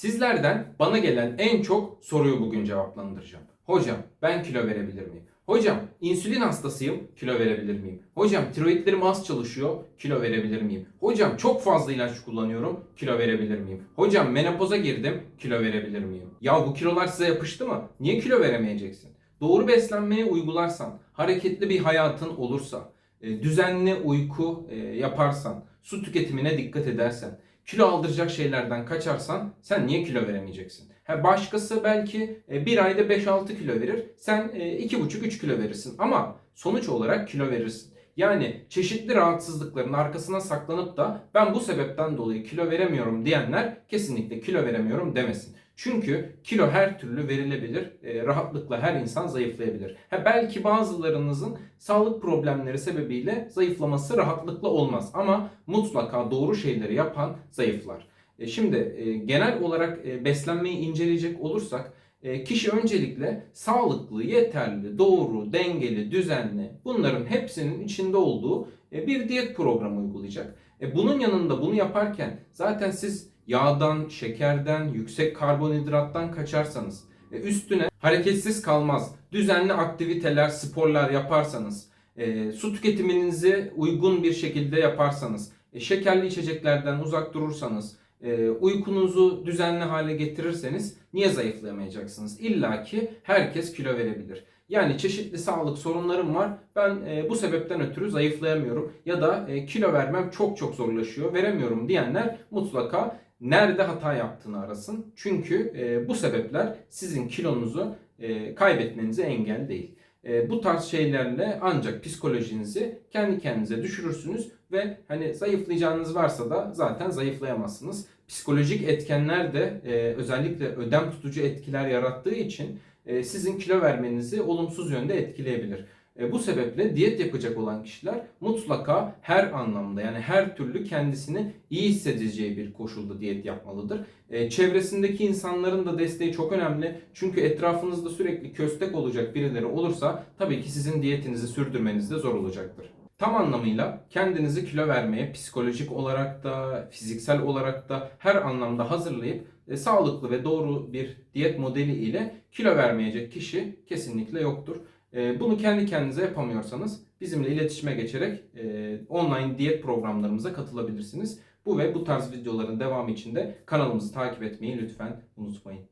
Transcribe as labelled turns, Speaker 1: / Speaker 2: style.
Speaker 1: Sizlerden bana gelen en çok soruyu bugün cevaplandıracağım. Hocam ben kilo verebilir miyim? Hocam insülin hastasıyım, kilo verebilir miyim? Hocam tiroidlerim az çalışıyor, kilo verebilir miyim? Hocam çok fazla ilaç kullanıyorum, kilo verebilir miyim? Hocam menopoza girdim, kilo verebilir miyim? Ya bu kilolar size yapıştı mı? Niye kilo veremeyeceksin? Doğru beslenmeyi uygularsan, hareketli bir hayatın olursa, e, düzenli uyku e, yaparsan, su tüketimine dikkat edersen, kilo aldıracak şeylerden kaçarsan sen niye kilo veremeyeceksin? Ha başkası belki e, bir ayda 5-6 kilo verir. Sen e, 2,5-3 kilo verirsin ama sonuç olarak kilo verirsin. Yani çeşitli rahatsızlıkların arkasına saklanıp da ben bu sebepten dolayı kilo veremiyorum diyenler kesinlikle kilo veremiyorum demesin. Çünkü kilo her türlü verilebilir. E, rahatlıkla her insan zayıflayabilir. Ha belki bazılarınızın sağlık problemleri sebebiyle zayıflaması rahatlıkla olmaz ama mutlaka doğru şeyleri yapan zayıflar. E, Şimdi e, genel olarak e, beslenmeyi inceleyecek olursak kişi öncelikle sağlıklı, yeterli, doğru, dengeli, düzenli bunların hepsinin içinde olduğu e, bir diyet programı uygulayacak. E, Bunun yanında bunu yaparken zaten siz yağdan, şekerden, yüksek karbonhidrattan kaçarsanız e, üstüne hareketsiz kalmaz, düzenli aktiviteler, sporlar yaparsanız, e, su tüketiminizi uygun bir şekilde yaparsanız, e, şekerli içeceklerden uzak durursanız, e, uykunuzu düzenli hale getirirseniz niye zayıflayamayacaksınız? İlla ki herkes kilo verebilir. Yani çeşitli sağlık sorunlarım var. Ben e, bu sebepten ötürü zayıflayamıyorum ya da e, kilo vermem çok çok zorlaşıyor, veremiyorum diyenler mutlaka nerede hata yaptığını arasın. Çünkü bu sebepler sizin kilonuzu e, kaybetmenize engel değil. E, bu tarz şeylerle ancak psikolojinizi kendi kendinize düşürürsünüz ve hani zayıflayacağınız varsa da zaten zayıflayamazsınız. Psikolojik etkenler de e, özellikle ödem tutucu etkiler yarattığı için e, sizin kilo vermenizi olumsuz yönde etkileyebilir. E, bu sebeple diyet yapacak olan kişiler mutlaka her anlamda yani her türlü kendisini iyi hissedeceği bir koşulda diyet yapmalıdır. E, çevresindeki insanların da desteği çok önemli. Çünkü etrafınızda sürekli köstek olacak birileri olursa tabii ki sizin diyetinizi sürdürmeniz de zor olacaktır. Tam anlamıyla kendinizi kilo vermeye psikolojik olarak da fiziksel olarak da her anlamda hazırlayıp e, sağlıklı ve doğru bir diyet modeli ile kilo vermeyecek kişi kesinlikle yoktur. E, bunu kendi kendinize yapamıyorsanız bizimle iletişime geçerek e, online diyet programlarımıza katılabilirsiniz. Bu ve bu tarz videoların devamı için de kanalımızı takip etmeyi lütfen unutmayın.